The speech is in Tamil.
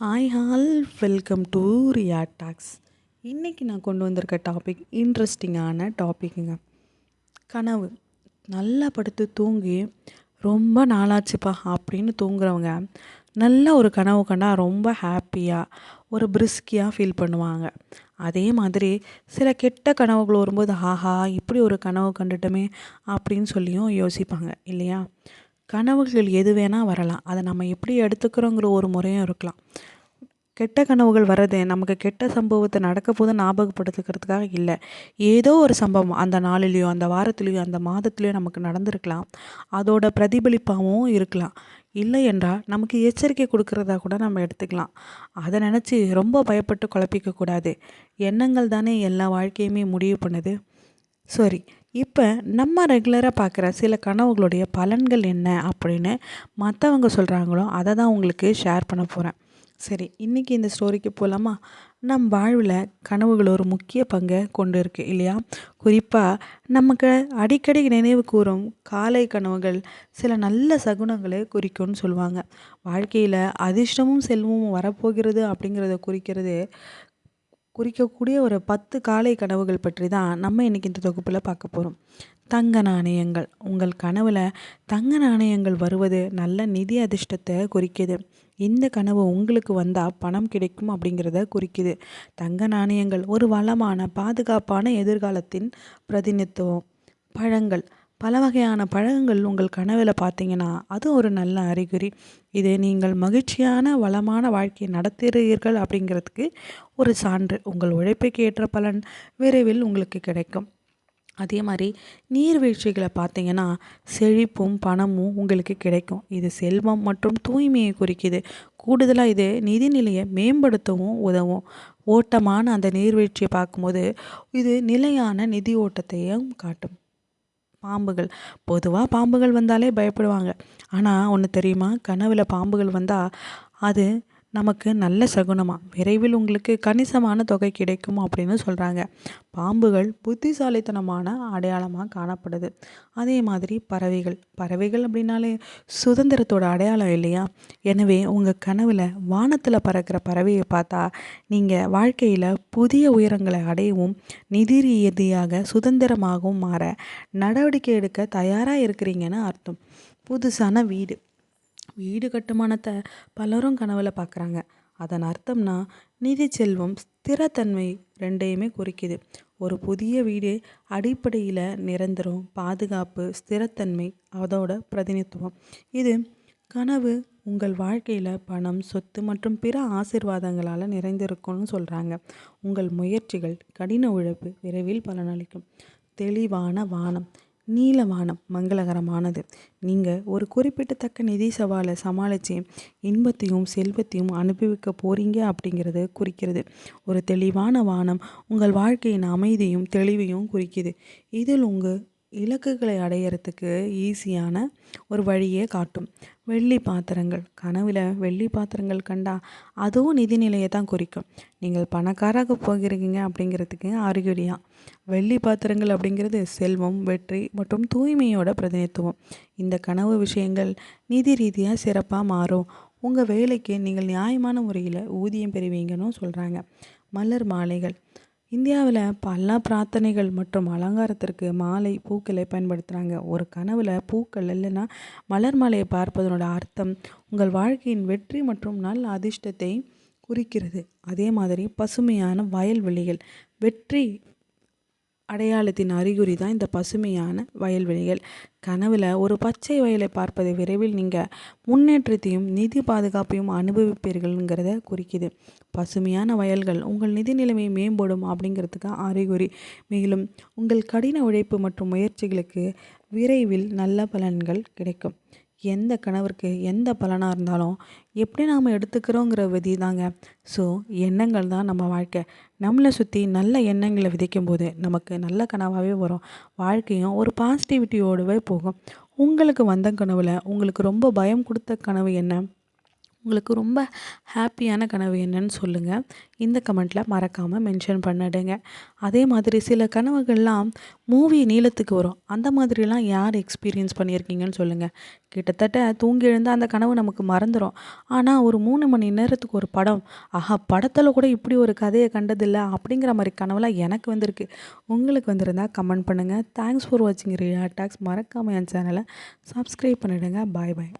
Hi all welcome to Riya talks இன்றைக்கி நான் கொண்டு வந்திருக்க டாபிக் இன்ட்ரெஸ்டிங்கான டாபிக்குங்க கனவு. நல்லா படுத்து தூங்கி ரொம்ப நாளாச்சுப்பா அப்படின்னு தூங்குறவங்க நல்ல ஒரு கனவு கண்டா ரொம்ப ஹாப்பியாக ஒரு பிரிஸ்கியாக ஃபீல் பண்ணுவாங்க. அதே மாதிரி சில கெட்ட கனவுகள் வரும்போது ஆஹா இப்படி ஒரு கனவு கண்டுட்டோமே அப்படின்னு சொல்லியும் யோசிப்பாங்க இல்லையா? கனவுகள் எது வேணால் வரலாம். அதை நம்ம எப்படி எடுத்துக்கிறோங்கிற ஒரு முறையும் இருக்கலாம். கெட்ட கனவுகள் வர்றது நமக்கு கெட்ட சம்பவத்தை நடக்க போது ஞாபகப்படுத்துக்கிறதுக்காக இல்லை. ஏதோ ஒரு சம்பவம் அந்த நாளிலேயோ அந்த வாரத்துலேயோ அந்த மாதத்துலேயோ நமக்கு நடந்திருக்கலாம். அதோட பிரதிபலிப்பாகவும் இருக்கலாம். இல்லை என்றால் நமக்கு எச்சரிக்கை கொடுக்கறதா கூட நம்ம எடுத்துக்கலாம். அதை நினச்சி ரொம்ப பயப்பட்டு குழப்பிக்கக்கூடாது எண்ணங்கள் தானே எல்லா வாழ்க்கையுமே முடிவு பண்ணுது. சரி இப்போ நம்ம ரெகுலராக பார்க்குற சில கனவுகளுடைய பலன்கள் என்ன அப்படின்னு மற்றவங்க சொல்கிறாங்களோ அதை தான் உங்களுக்கு ஷேர் பண்ண போகிறேன் சரி இன்றைக்கி இந்த ஸ்டோரிக்கு போகலாமா நம் வாழ்வில் கனவுகள் ஒரு முக்கிய பங்கை கொண்டு இருக்கு இல்லையா? குறிப்பாக நமக்கு அடிக்கடி நினைவு கூறும் காலை கனவுகள் சில நல்ல சகுனங்களை குறிக்கும்னு சொல்லுவாங்க. வாழ்க்கையில் அதிர்ஷ்டமும் செல்வமும் வரப்போகிறது அப்படிங்கிறத குறிக்கிறது குறிக்கக்கூடிய ஒரு பத்து காலை கனவுகள் பற்றி தான் நம்ம இன்றைக்கி இந்த தொகுப்பில் பார்க்க போகிறோம் தங்க நாணயங்கள். உங்கள் கனவில் தங்க நாணயங்கள் வருவது நல்ல நிதி அதிர்ஷ்டத்தை குறிக்குது. இந்த கனவு உங்களுக்கு வந்தால் பணம் கிடைக்கும் அப்படிங்கிறத குறிக்குது. தங்க நாணயங்கள் ஒரு வளமான பாதுகாப்பான எதிர்காலத்தின் பிரதிநித்துவம் பழங்கள். பல வகையான பழங்கள் உங்கள் கனவில் பார்த்தீங்கன்னா அது ஒரு நல்ல அறிகுறி. இது நீங்கள் மகிழ்ச்சியான வளமான வாழ்க்கையை நடத்துகிறீர்கள் அப்படிங்கிறதுக்கு ஒரு சான்று. உங்கள் உழைப்புக்கு ஏற்ற பலன் விரைவில் உங்களுக்கு கிடைக்கும். அதே மாதிரி நீர்வீழ்ச்சிகளை பார்த்தீங்கன்னா செழிப்பும் பணமும் உங்களுக்கு கிடைக்கும். இது செல்வம் மற்றும் தூய்மையை குறிக்குது. கூடுதலாக இது நிதிநிலையை மேம்படுத்தவும் உதவும். ஓட்டமான அந்த நீர்வீழ்ச்சியை பார்க்கும்போது இது நிலையான நிதி ஓட்டத்தையும் காட்டும். பாம்புகள். பொதுவாக பாம்புகள் வந்தாலே பயப்படுவாங்க. ஆனால் ஒன்று தெரியுமா? கனவில் பாம்புகள் வந்தால் அது நமக்கு நல்ல சகுனமாக விரைவில் உங்களுக்கு கணிசமான தொகை கிடைக்கும் அப்படின்னு சொல்கிறாங்க பாம்புகள் புத்திசாலித்தனமான அடையாளமாக காணப்படுது. அதே மாதிரி பறவைகள். பறவைகள் அப்படின்னாலே சுதந்திரத்தோட அடையாளம் இல்லையா? எனவே உங்கள் கனவில் வானத்தில் பறக்கிற பறவையை பார்த்தா நீங்கள் வாழ்க்கையில் புதிய உயரங்களை அடையவும் நிதி ரீதியாக சுதந்திரமாகவும் மாற நடவடிக்கை எடுக்க தயாராக இருக்கிறீங்கன்னு அர்த்தம். புதுசான வீடு. வீடு கட்டுமானத்தை பலரும் கனவில் பார்க்குறாங்க அதன் அர்த்தம்னா நிதி செல்வம் ஸ்திரத்தன்மை ரெண்டையுமே குறிக்குது. ஒரு புதிய வீடு அடிப்படையில் நிரந்தரம் பாதுகாப்பு ஸ்திரத்தன்மை அதோட பிரதிநிதித்துவம். இது கனவு உங்கள் வாழ்க்கையில் பணம் சொத்து மற்றும் பிற ஆசிர்வாதங்களால் நிறைந்திருக்கும்னு சொல்கிறாங்க உங்கள் முயற்சிகள் கடின உழைப்பு விரைவில் பலனளிக்கும். தெளிவான வானம் நீல வானம் மங்களகரமானது. நீங்கள் ஒரு குறிப்பிட்டத்தக்க நிதி சவாலை சமாளித்து இன்பத்தையும் செல்வத்தையும் அனுபவிக்க போகிறீங்க அப்படிங்கிறது குறிக்கிறது. ஒரு தெளிவான வானம் உங்கள் வாழ்க்கையின் அமைதியும் தெளிவையும் குறிக்குது. இதில் உங்கள் இலக்குகளை அடையிறதுக்கு ஈஸியான ஒரு வழியே காட்டும். வெள்ளி பாத்திரங்கள். கனவில் வெள்ளி பாத்திரங்கள் கண்டா அதுவும் நிதிநிலையை தான் குறிக்கும். நீங்கள் பணக்காராக போகிறீங்க அப்படிங்கிறதுக்கு அறிகுறியாக வெள்ளி பாத்திரங்கள் அப்படிங்கிறது செல்வம் வெற்றி மற்றும் தூய்மையோட பிரதிநிதித்துவம். இந்த கனவு விஷயங்கள் நிதி ரீதியாக சிறப்பாக மாறும். உங்கள் வேலைக்கு நீங்கள் நியாயமான முறையில் ஊதியம் பெறுவீங்கன்னு சொல்கிறாங்க மலர் மாலைகள். இந்தியாவில் பல பிரார்த்தனைகள் மற்றும் அலங்காரத்திற்கு மாலை பூக்களை பயன்படுத்துகிறாங்க ஒரு கனவில் பூக்கள் இல்லைன்னா மலர் மாலையை பார்ப்பதனோட அர்த்தம் உங்கள் வாழ்க்கையின் வெற்றி மற்றும் நல்ல அதிர்ஷ்டத்தை குறிக்கிறது. அதே மாதிரி பசுமையான வயல்வெளிகள் வெற்றி அடையாளத்தின் அறிகுறி தான் இந்த பசுமையான வயல்வெளிகள். கனவில் ஒரு பச்சை வயலை பார்ப்பதை விரைவில் நீங்கள் முன்னேற்றத்தையும் நிதி பாதுகாப்பையும் அனுபவிப்பீர்கள்ங்கிறத குறிக்குது. பசுமையான வயல்கள் உங்கள் நிதி நிலைமை மேம்படும் அப்படிங்கிறதுக்கு அறிகுறி. மேலும் உங்கள் கடின உழைப்பு மற்றும் முயற்சிகளுக்கு விரைவில் நல்ல பலன்கள் கிடைக்கும். எந்த கணவருக்கு எந்த பலனாக இருந்தாலும் எப்படி நாம் எடுத்துக்கிறோங்கிற விதி தாங்க. ஸோ எண்ணங்கள் தான் நம்ம வாழ்க்கை. நம்மளை சுற்றி நல்ல எண்ணங்களை விதைக்கும் போது நமக்கு நல்ல கனவாகவே வரும். வாழ்க்கையும் ஒரு பாசிட்டிவிட்டியோடவே போகும். உங்களுக்கு வந்த கனவில் உங்களுக்கு ரொம்ப பயம் கொடுத்த கனவு என்ன? உங்களுக்கு ரொம்ப ஹாப்பியான கனவு என்னன்னு சொல்லுங்கள் இந்த கமெண்ட்டில் மறக்காமல் மென்ஷன் பண்ணிடுங்க. அதே மாதிரி சில கனவுகள்லாம் மூவி நீளத்துக்கு வரும். அந்த மாதிரிலாம் யார் எக்ஸ்பீரியன்ஸ் பண்ணியிருக்கீங்கன்னு சொல்லுங்கள் கிட்டத்தட்ட தூங்கி எழுந்தால் அந்த கனவு நமக்கு மறந்துடும் ஆனால் ஒரு மூணு மணி நேரத்துக்கு ஒரு படம் ஆஹா படத்தில் கூட இப்படி ஒரு கதையை கண்டதில்லை அப்படிங்கிற மாதிரி கனவுலாம் எனக்கு வந்திருக்கு. உங்களுக்கு வந்திருந்தால் கமெண்ட் பண்ணுங்கள் தேங்க்ஸ் ஃபார் வாட்சிங் ரியா டாக்ஸ் மறக்காமல் என் சேனலை சப்ஸ்கிரைப் பண்ணிவிடுங்க பாய் பாய்